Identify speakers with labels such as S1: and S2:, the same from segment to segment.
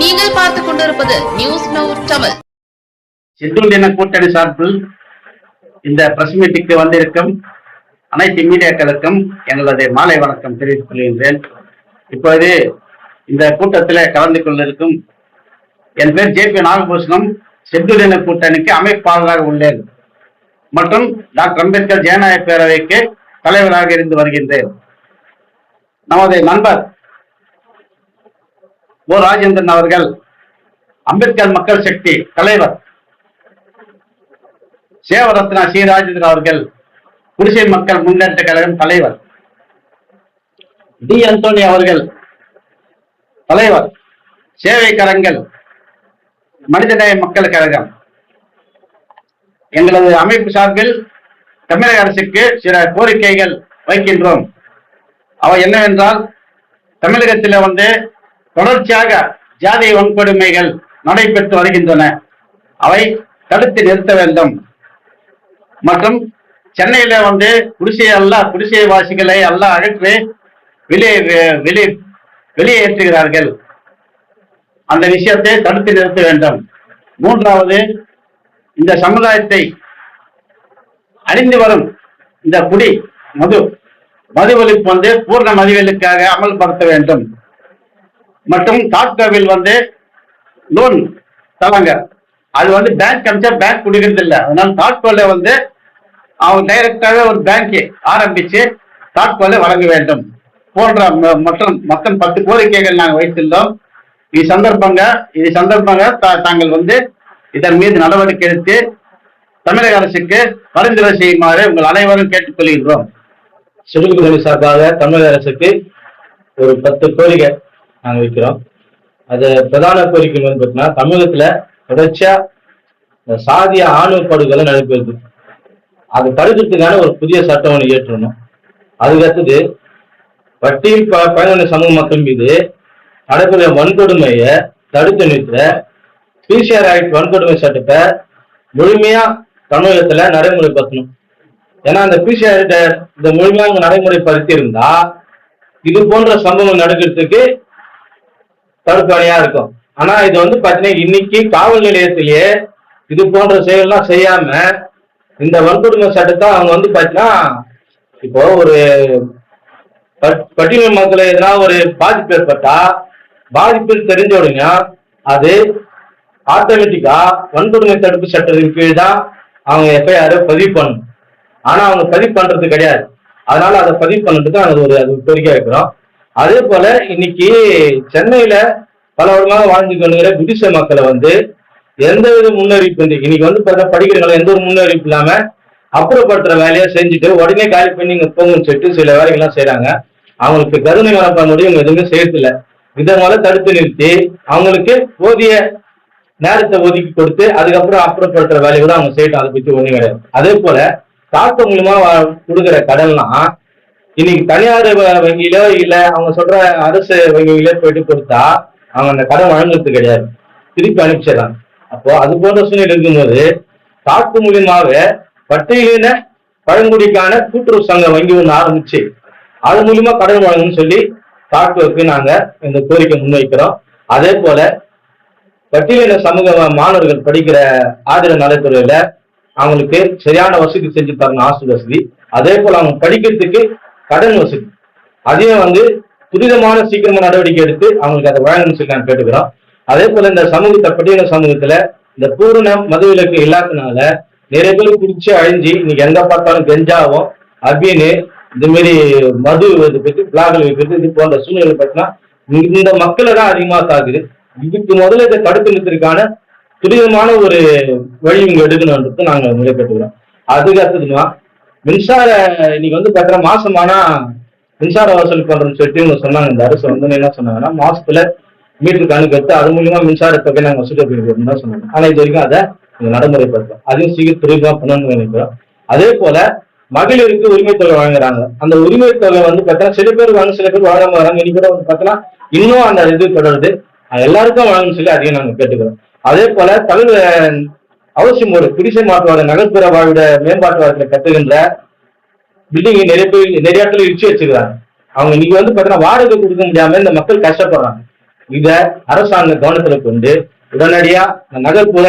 S1: நீங்கள் பார்த்துக் கொண்டிருப்பது நியூஸ் நவ் தமிழ்
S2: ஷெட்யூல் இன கூட்டணி சார்பில் இந்த பிரஸ் மீட்டுக்கு வந்திருக்கும் அனைத்து மீடியாக்களுக்கும் எங்களது மாலை வணக்கம் தெரிவித்துக் கொள்கின்றேன். இப்போது இந்த கூட்டத்தில் கலந்து கொண்டிருக்கும் என் பேர் ஜே பி நாகபூஷணம். ஷெட்யூல் இன கூட்டணிக்கு அமைப்பாளராக உள்ளேன். மற்றும் டாக்டர் அம்பேத்கர் ஜனநாயக பேரவைக்கு தலைவராக இருந்து வருகின்றேன். நமது நண்பர் ஓ ராஜேந்திரன் அவர்கள் அம்பேத்கர் மக்கள் சக்தி தலைவர். சேவரத்னா சி. ராஜேந்திரன் அவர்கள் குடிசை மக்கள் முன்னேற்ற கழகம் தலைவர். டி. அந்தோனி அவர்கள் தலைவர். சேவை கரங்கள் மனிதநேய மக்கள் கழகம். எங்களது அமைப்பு சார்பில் தமிழக அரசுக்கு சில கோரிக்கைகள் வைக்கின்றோம். அவை என்னவென்றால் தமிழகத்தில் வந்து தொடர்ச்சியாக ஜாதி வன்கொடுமைகள் நடைபெற்று வருகின்றன. அவை தடுத்து நிறுத்த வேண்டும். மற்றும் சென்னையில வந்து குடிசை அல்ல குடிசை வாசிகளை அல்ல அகற்றி வெளியே வெளியே வெளியேற்றுகிறார்கள் அந்த விஷயத்தை தடுத்து நிறுத்த வேண்டும். மூன்றாவது இந்த சமுதாயத்தை அழிந்து வரும் இந்த குடி மது மது ஒழிப்பு வந்து பூர்ண மதுவிலுக்காக அமல்படுத்த வேண்டும். மற்றும் தாட்கோவில் வந்து லோன் தராங்க. அது வந்து பேங்க் அமைச்சா பேங்க் குடிக்கிறது இல்லை. அதனால தாட்கோல வந்து அவங்க டைரக்டாக ஒரு பேங்க் ஆரம்பிச்சு தாட்கோலை வழங்க வேண்டும். போன்ற ம- மற்றும் மொத்தம் பத்து கோரிக்கைகள் நாங்கள் வைத்துள்ளோம். இது சந்தர்ப்பங்க இது சந்தர்ப்பங்க தா- தாங்கள் வந்து இதன் மீது நடவடிக்கை எடுத்து தமிழக அரசுக்கு பரிந்துரை செய்யுமாறு உங்கள் அனைவரும் கேட்டுக்கொள்கின்றோம்.
S3: சிறுகுதவி சார்பாக தமிழக அரசுக்கு ஒரு பத்து கோரிக்கை. நாங்கள் வைக்கிறோம் அது பிரதான கோரிக்கை வந்து பார்த்தீங்கன்னா தமிழகத்துல தொடர்ச்சியா இந்த சாதிய ஆணவ படுகொலை நடைபெறுது. அது தடுக்கிறதுக்கான ஒரு புதிய சட்டம் ஒன்று இயற்றணும். அதுக்கு அடுத்தது ப- பயனாளி சமூக மக்கள் மீது நடைபெற வன்கொடுமையை தடுத்து நிறுத்த பிசிஆர் ஆக்ட் வன்கொடுமை சட்டத்தை முழுமையா தமிழகத்துல நடைமுறைப்படுத்தணும். ஏன்னா அந்த பிசிஆர் இந்த முழுமையாக நடைமுறைப்படுத்தி இருந்தா இது போன்ற சம்பவம் நடக்கிறதுக்கு தடுப்பணையா இருக்கும். ஆனா இது வந்து பாத்தீங்கன்னா இன்னைக்கு காவல் நிலையத்திலேயே இது போன்ற செயல்லாம் செய்யாம இந்த வன்கொடுமை சட்டத்தை அவங்க வந்து பாத்தீங்கன்னா இப்போ ஒரு பட்- பட்டியல் மக்களை எதனா ஒரு பாதிப்பு ஏற்பட்டா பாதிப்பு தெரிஞ்ச அது ஆட்டோமேட்டிக்கா வன்கொடுமை தடுப்பு சட்டத்தின் கீழ் தான் அவங்க எஃப்ஐஆர் பதிவு பண்ணணும். ஆனா அவங்க பதிவு பண்றது கிடையாது. அதனால அதை பதிவு பண்ணுறதுக்கு நாங்கள் ஒரு அது கோரிக்கை வைக்கிறோம். அதே போல இன்னைக்கு சென்னையில பல வருடமாக வாழ்ந்து கொள்கிற குடிச மக்களை வந்து எந்த வித முன்னறிவிப்பு இல்லை இன்னைக்கு வந்து பார்த்தா படிக்கிறவங்களை எந்த ஒரு முன்னறிவிப்பு இல்லாம அப்புறப்படுத்துற வேலையை செஞ்சுட்டு உடனே காலி பண்ணி இங்க போங்கன்னு சொல்லிட்டு சில வேலைகள்லாம் செய்யறாங்க அவங்களுக்கு கருணை மனப்பான்மையோட இவங்க எதுவுமே செய்யறதில்ல. இதனால தடுத்து நிறுத்தி அவங்களுக்கு போதிய நேரத்தை ஒதுக்கி கொடுத்து அதுக்கப்புறம் அப்புறப்படுத்துற வேலையை கூட அவங்க செய்யட்டும். அதை பத்தி ஒண்ணும் கிடையாது. அதே போல தாக்க மூலியமா வா- கொடுக்குற கடன்லாம் இன்னைக்கு தனியார் வ- வங்கியிலோ இல்ல அவங்க சொல்ற அரசு வங்கியிலோ போயிட்டு கொடுத்தா அவங்க அந்த கடன் வழங்குறது கிடையாது. திருப்பி அனுப்பிச்சிடலாம். அப்போ அது போன்ற சூழ்நிலை இருக்கும்போது தாக்கு மூலியமாக பட்டியலின பழங்குடிக்கான கூட்டுறவு சங்க வங்கி ஒன்று ஆரம்பிச்சு அது மூலியமா கடன் வழங்கணும்னு சொல்லி தாக்குவுக்கு நாங்க இந்த கோரிக்கை முன்வைக்கிறோம். அதே போல பட்டியலின சமூக மாணவர்கள் படிக்கிற ஆதரவு நடைபெறல அவங்களுக்கு சரியான வசதி செஞ்சு தரணும் ஆசு வசதி. அதே போல அவங்க படிக்கிறதுக்கு கடன் வசூல். அதையும் வந்து துரிதமான சீக்கிரமா நடவடிக்கை எடுத்து அவங்களுக்கு அதை வழங்கணும்னு சொல்லி நான் கேட்டுக்கிறோம். அதே போல இந்த சமூகத்தை பட்டியல சமூகத்துல இந்த பூரண மதுவிலக்கு இல்லாதனால நிறைய பேர் குடிச்சு அழிஞ்சு இன்னைக்கு எங்க பார்த்தாலும் கெஞ்சாவும் அப்படின்னு இந்த மாதிரி மது இது பத்தி பிளாக்ல வைக்கிறது இது போன்ற சூழ்நிலை பார்த்தீங்கன்னா இந்த மக்களை தான் அதிகமா தாக்குது. இதுக்கு முதல்ல இதை தடுத்து நிறுத்திற்கான துரிதமான ஒரு வழி இங்க எடுக்கணும்ன்றது நாங்க நிலைப்பட்டுக்கிறோம் அதுக்கு அடுத்ததுமா மின்சார இன்னைக்கு வந்து பார்த்தீங்கன்னா மாசமானா மின்சார வசூல் பண்றோம்னு சொல்லிட்டு இவங்க சொன்னாங்க. இந்த அரசு வந்து என்ன சொன்னாங்கன்னா மாசத்துல மீட்டர் கணக்கு எடுத்து அது மூலியமா மின்சார தொகை நாங்க வசூல் பண்ணிக்கிறோம் தான் சொன்னாங்க. ஆனா இது வரைக்கும் அதை நடைமுறைப்படுத்தும் அதையும் சீக்கிரம் துரிதமா பண்ணணும்னு நினைக்கிறோம். அதே போல மகளிருக்கு உரிமை தொகை வழங்குறாங்க அந்த உரிமை தொகை வந்து பார்த்தீங்கன்னா சில பேர் வாங்க சில பேர் வாழாம வராங்க. இனி கூட வந்து பார்த்தீங்கன்னா இன்னும் அந்த இது தொடருது. எல்லாருக்கும் வாங்கணும்னு சொல்லி அதையும் நாங்க கேட்டுக்கிறோம். அதே போல தமிழ் அவசியம் ஒரு குடிசை மாற்றோட நகர்ப்புற வாழ்விட மேம்பாட்டு வாரத்தில் கட்டுகின்ற பில்டிங் நிறைய பேர் நிறைய இடத்துல இடிச்சு வச்சுக்கிறாங்க அவங்க இன்னைக்கு வந்து பாத்தீங்கன்னா வாடகை கொடுக்க முடியாம இந்த மக்கள் கஷ்டப்படுறாங்க. இத அரசாங்க கவனத்துல கொண்டு உடனடியா நகர்ப்புற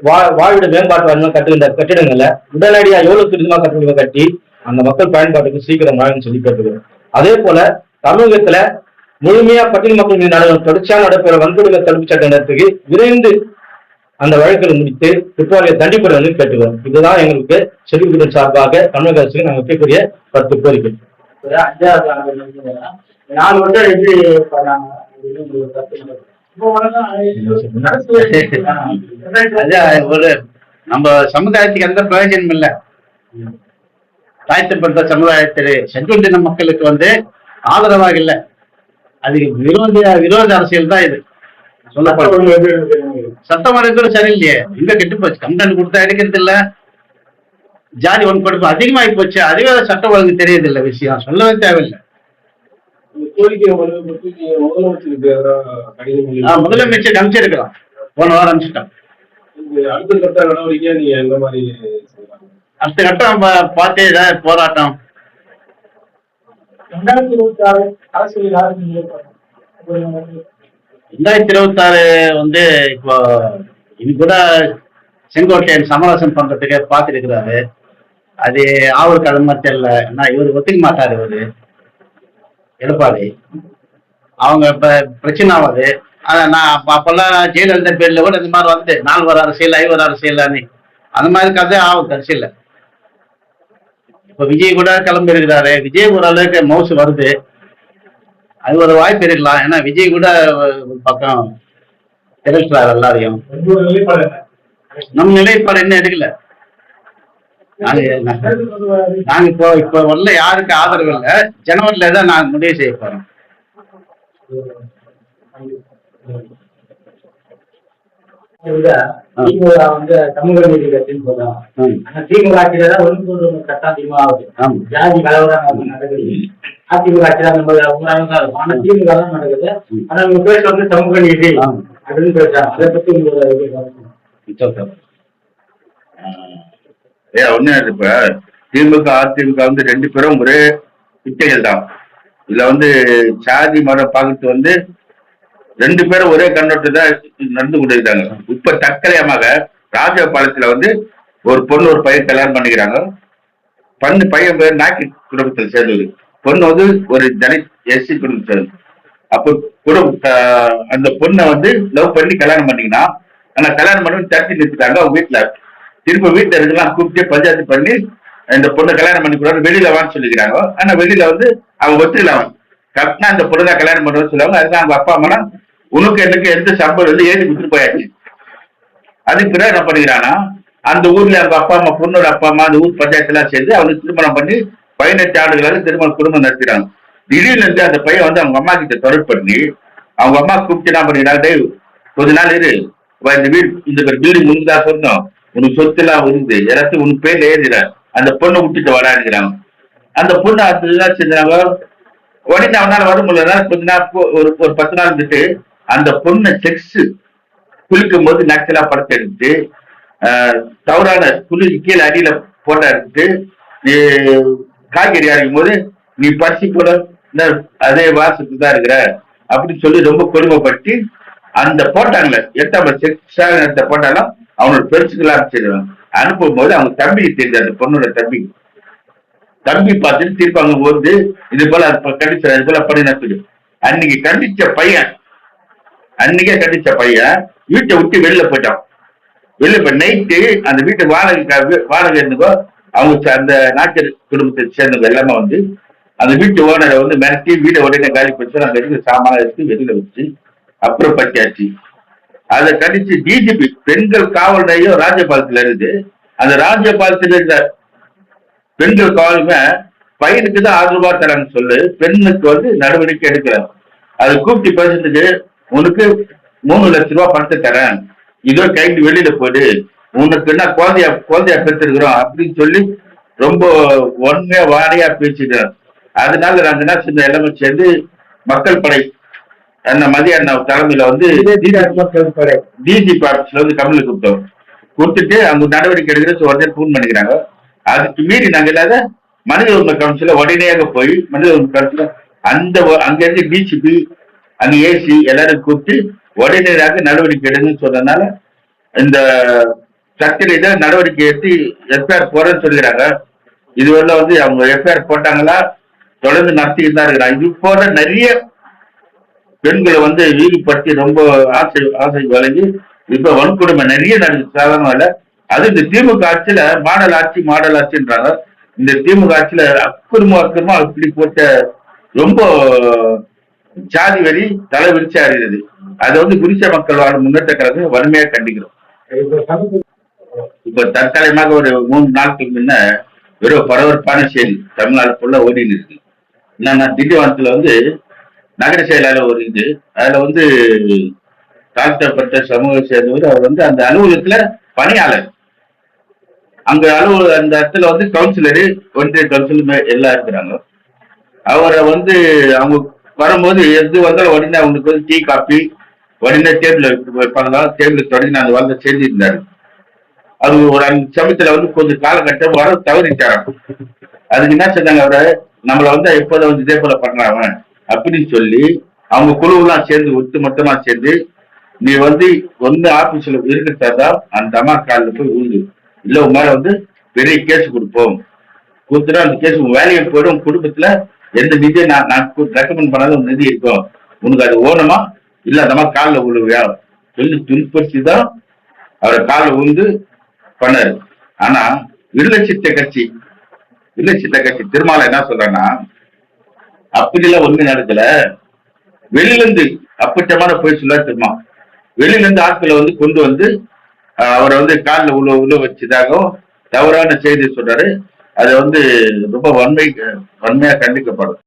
S3: வா வாழ்விட மேம்பாட்டு வாரியம் கட்டுகின்ற கட்டிடங்களை உடனடியா எவ்வளவு துரிதமா கட்டிடங்களை கட்டி அந்த மக்கள் பயன்பாட்டுக்கு சீக்கிரம் வாங்கன்னு சொல்லி கேட்டுக்கிறோம். அதே போல தமிழகத்துல முழுமையா பட்டியல் மக்கள் மீது நடவடிக்கை தொடர்ச்சியான நடைபெற வன்கொடுமை தடுப்பு சட்டத்துக்கு விரைந்து அந்த வழக்குகளை முடித்து குற்றவாளியை தண்டிப்பட வந்து கேட்டுக்கிறோம் இதுதான் எங்களுக்கு செடிகுடன் சார்பாக தமிழக அரசுக்கு நாங்கள் வைக்கக்கூடிய பத்து கோரிக்கை.
S4: நாலு எப்படி பண்ணாங்க. ஒரு
S2: ஒரு நம்ம சமுதாயத்துக்கு எந்த பிரயோஜனம் இல்ல. தாழ்த்தப்பட்ட சமுதாயத்தில் செங்குண்டின மக்களுக்கு வந்து ஆதரவாக இல்ல. அது விரோத விரோத அரசியல் தான் இது. சொல்லப்படும் சட்டம் வரைக்கும் சரியில்லையே. எங்க கெட்டு போச்சு. கம்ப்ளைண்ட் கொடுத்தா எடுக்கிறது இல்ல. ஜாதி வன்கொடுமை அதிகமாகி போச்சு. அதுவே சட்டம் ஒழுங்கு தெரியுது இல்ல விஷயம். சொல்லவே தேவையில்லை. முதலமைச்சர் அனுப்பிச்சிருக்கிறோம் போன வாரம் அனுப்பிச்சிட்டோம்
S5: இந்த அடுத்த கட்ட நடவடிக்கையா நீங்க எந்த மாதிரி செய்யலாம்
S2: அடுத்த கட்டம் நம்ம பார்த்து ஏதாவது போராட்டம்.
S4: ரெண்டாயிரத்தி இருபத்தி ஆறு அரசியல்.
S2: ரெண்டாயிரத்தி இருபத்தி ஆறு வந்து இப்போ இது கூட செங்கோட்டையன் சமரசம் பண்றதுக்கு பார்த்துருக்கிறாரு. அது ஆவல் கிழமை தெரியல ஏன்னா இவர் ஒத்துக்க மாட்டார் இவர். எடப்பாடி. அவங்க இப்போ பிரச்சனை ஆகாது ஆனா நான் அப்போ அப்பெல்லாம் ஜெயலலிதா பேரில் கூட இந்த மாதிரி வந்து நால்வர் அரசியல் ஐவர் அரசியல் அந்த மாதிரி கதை ஆகும் கடைசியில் இப்போ விஜய் கூட கிளம்பி இருக்கிறாரு விஜய் ஒரு அளவுக்கு மவுசு வருது. அது ஒரு வாய்ப்பு இருக்கலாம். ஏன்னா விஜய் கூட பக்கம் திரட்டுறாரு எல்லாரையும் நம்ம நிலைப்பாடு என்ன எடுக்கல. நாங்க இப்போ இப்போ வரல யாருக்கு ஆதரவு இல்லை. ஜனவரில தான் நாங்க முடிவு செய்ய போறோம்.
S4: திமுக வந்து சமூக நீதி கட்சின்னு சொல்றாங்க. ஆனா திமுக ஆட்சியில தான் ஒன்று கட்டம் அதிகமா ஆகுது. ஜாதி கலவரம் நடக்குது. அதிமுக ஆட்சியில நம்ம தான் இருக்கும் ஆனா திமுக தான் நடக்குது. ஆனா உங்க பேர் வந்து சமூக நீதி. அப்படின்னு பேசுறாங்க. அதை பத்தி உங்களோட.
S6: ஏ ஒண்ணு இப்ப. திமுக அதிமுக வந்து ரெண்டு பேரும் ஒரே பிச்சைகள் தான் இதுல வந்து சாதி மதம் பார்க்கறது வந்து ரெண்டு பேரும் ஒரே கண்ணோட்டத்தை தான் நடந்து கொண்டிருக்காங்க இப்ப தற்கலையமாக ராஜபாளையத்துல வந்து ஒரு பொண்ணு ஒரு பையன் கல்யாணம் பண்ணிக்கிறாங்க. பண்ணு பையன் பேர் நாக்கி குடும்பத்தில் சேர்ந்தது. பொண்ணு வந்து ஒரு தலித் எஸ்சி குடும்பத்தில் சேர்ந்தது அப்போ குடும்ப அந்த பொண்ணை வந்து லவ் பண்ணி கல்யாணம் பண்ணிக்கினா ஆனா கல்யாணம் பண்ணி தட்டி நிறுத்திட்டாங்க அவங்க வீட்டுல திரும்ப வீட்டுல இருக்கலாம் கூப்பிட்டு பஞ்சாயத்து பண்ணி இந்த பொண்ணை கல்யாணம் பண்ணி கூடாது வெளியில வான்னு சொல்லிக்கிறாங்க. ஆனா வெளியில வந்து அவங்க ஒத்துக்கலாம் கரெக்டா அந்த பொண்ணு கல்யாணம் பண்ணுறோம்னு சொல்லுவாங்க. அதுதான் அவங்க அப்பா அம்மா உனக்கு எனக்கு எந்த சம்பளம் வந்து ஏறி கொடுத்துட்டு போயாச்சு. அதுக்கு பிறகு என்ன பண்ணிக்கிறானா அந்த ஊர்ல அவங்க அப்பா அம்மா பொண்ணோட அப்பா அம்மா அந்த ஊர் பஞ்சாயத்து எல்லாம் சேர்ந்து அவனுக்கு திருமணம் பண்ணி பதினெட்டு ஆண்டுகளாக திருமணம் குடும்பம் நடத்திடுறாங்க திடீர்னு இருந்து அந்த பையன் வந்து அவங்க அம்மா கிட்ட தொடர்பு பண்ணி அவங்க அம்மா கூப்பிட்டு என்ன பண்ணிக்கிறாங்க டேய் கொஞ்ச நாள் இரு. இந்த வீடு இந்த பில்டிங் உனக்கு தான் உனக்கு சொத்து எல்லாம் உருந்து எல்லாத்தையும் உனக்கு பேர்ல எழுதிட. அந்த பொண்ணை விட்டுட்டு வராங்கிறாங்க அந்த பொண்ணு அது என்ன செஞ்சாங்க உடனே அவனால வர முடியல கொஞ்ச நாள் ஒரு ஒரு பத்து நாள் இருந்துட்டு அந்த பொண்ணை செக்ஸ் குளிக்கும் போது நக்சலா படத்தை எடுத்து தவறான குளி கீழே அடியில போட்டா எடுத்து நீ காய்கறி அரைக்கும் போது நீ பறிச்சு கூட இந்த அதே வாசத்துக்கு தான் இருக்கிற அப்படின்னு சொல்லி ரொம்ப கொடுமைப்பட்டு அந்த போட்டாங்களே எட்டாம செக்ஸாக எடுத்த போட்டாலும் அவனோட பெருசுக்கெல்லாம் அனுப்பிச்சிடுவாங்க அனுப்பும் போது அவங்க தம்பிக்கு தெரிஞ்சு அந்த பொண்ணோட தம்பிக்கு. தம்பி பார்த்துட்டு திருப்பி அங்க வந்து இது போல கண்டிச்ச இது போல பண்ணி நடத்துது அன்னைக்கு கண்டிச்ச பையன் அன்னைக்கே கண்டிச்ச பையன் வீட்டை விட்டு வெளில போயிட்டான். வெளில போய் நைட்டு அந்த வீட்டு வாடகை வாடகை இருந்துக்கோ அவங்க ச- அந்த நாட்டு குடும்பத்தை சேர்ந்தவங்க எல்லாமே வந்து அந்த வீட்டு ஓனரை வந்து மிரட்டி வீடை உடனே காலி பண்ணி அந்த இருக்கிற சாமான எடுத்து வெளியில வச்சு அப்புறம் பட்டியாச்சு. அதை கண்டிச்சு டிஜிபி பெண்கள் காவல் நிலையம் ராஜபாலத்துல இருந்து அந்த ராஜபாலத்துல இருந்த பெண்கள் காவலுமே பையனுக்கு தான் ஆறு ரூபாய் தரான்னு சொல்லு பெண்ணுக்கு வந்து நடவடிக்கை எடுக்கிறாங்க அதை கூப்பிட்டு பேசுறதுக்கு உனக்கு மூணு லட்ச ரூபாய் பணத்தை தரேன். இதோ கைட்டு வெளியில போயிடு. உனக்கு என்ன குழந்தையா குழந்தையா பெற்றிருக்கிறோம் அப்படின்னு சொல்லி ரொம்ப ஒன்மையா வாடையா பேசிடுறாங்க அதனால நாங்க என்ன செஞ்சோம் எல்லாமே சேர்ந்து மக்கள் படை அந்த மதிய அண்ணா தலைமையில வந்து டிஜிபி ஆபீஸ்ல வந்து கம்மியில் கொடுத்தோம் கொடுத்துட்டு அவங்க நடவடிக்கை எடுக்கிற உடனே ஃபோன் பண்ணிக்கிறாங்க. அதுக்கு மீறி நாங்க இல்லாத மனித உரிமை கவுன்சில உடனடியாக போய் மனித உரிமை கவுன்சில அந்த அங்கிருந்து டிசிபி அங்க ஏசி எல்லாரும் கூப்பிட்டு உடனடியாக நடவடிக்கை எடுங்கன்னு சொன்னதுனால இந்த சர்ச்சையில நடவடிக்கை எடுத்து எஃப்ஐஆர் போறேன்னு சொல்லிக்கிறாங்க. இதுவரை வந்து அவங்க எஃப்ஐஆர் போட்டாங்களா? தொடர்ந்து நடத்திக்கிட்டு தான் இருக்கிறாங்க. இது போல நிறைய பெண்களை வந்து ஈடுபடுத்தி ரொம்ப ஆசை ஆசை வழங்கி இப்ப வன்கொடுமை நிறைய நடக்குது. சாதாரண இல்லை அது இந்த திமுக ஆட்சியில மாடல் ஆட்சி மாடல் ஆட்சின்றாங்க. இந்த திமுக ஆட்சியில அக்குறமா அக்குறமா அப்படி போட்ட ரொம்ப ஜாதி வரி தலை விரிச்சு அறிகிறது அதை வந்து குடிச மக்கள் வாழ முன்னேற்ற கழகம் வன்மையா கண்டிக்கிறோம்.
S4: இப்ப
S6: தற்காலிகமாக ஒரு மூணு நாட்களுக்கு முன்ன வெறும் பரபரப்பான செய்தி தமிழ்நாடு ஃபுல்லா ஓடினு இருக்கு. என்னன்னா திண்டிவனத்துல வந்து நகர செயலாளர் ஒரு இது அதுல வந்து தாழ்த்தப்பட்ட சமூக சேர்ந்தவர் அவர் வந்து அந்த அலுவலகத்துல பணியாளர். அங்க அலுவலக அந்த இடத்துல வந்து கவுன்சிலரு ஒன்றிய கவுன்சிலர் எல்லாம் இருக்கிறாங்க. அவரை வந்து அவங்க வரும்போது எது வந்தாலும் உடனே அவங்களுக்கு வந்து டீ காப்பி உடனே டேபிள் வைப்பாங்களா டேபிள் தொடங்கி அந்த வந்து செஞ்சிருந்தாரு அது ஒரு அந்த சமயத்துல வந்து கொஞ்சம் காலகட்டம் வர தவறிட்டாராம் அதுக்கு என்ன செஞ்சாங்க அவரை? நம்மள வந்து எப்போதும் வந்து இதே போல பண்றாங்க அப்படின்னு சொல்லி அவங்க குழுவெல்லாம் சேர்ந்து ஒத்து மொத்தமா சேர்ந்து நீ வந்து ஒன்னு ஆபீஸ்ல இருக்கிறதா அந்த அம்மா காலில் போய் ஊந்து இல்ல உங்க மேல வந்து பெரிய கேஸ் கொடுப்போம். கொடுத்துட்டா அந்த கேஸ் உங்க வேலையை போயிடும். குடும்பத்துல எந்த நிதியை நான் நான் ரெக்கமெண்ட் பண்ணாத ஒரு நிதி இருக்கும். உனக்கு அது ஓனமா இல்ல அந்த மாதிரி காலில் விழுவியா? சொல்லி துன்படுத்தி தான் அவரை காலில் உழுந்து பண்ணாரு. ஆனா விடுதலை கட்சி விடுதலை கட்சி திருமாலை என்ன சொல்றேன்னா அப்படிலாம் ஒண்ணு நடக்கல. வெளியிலிருந்து அப்பட்டமான போய் சொல்ல திருமா வெளியிலிருந்து ஆட்களை வந்து கொண்டு வந்து அவரை வந்து காலில் உள்ள உள்ள வச்சதாகவும் தவறான செய்தி சொல்றாரு. அது வந்து ரொம்ப வன்மை வன்மையா கண்டிக்கப்படும்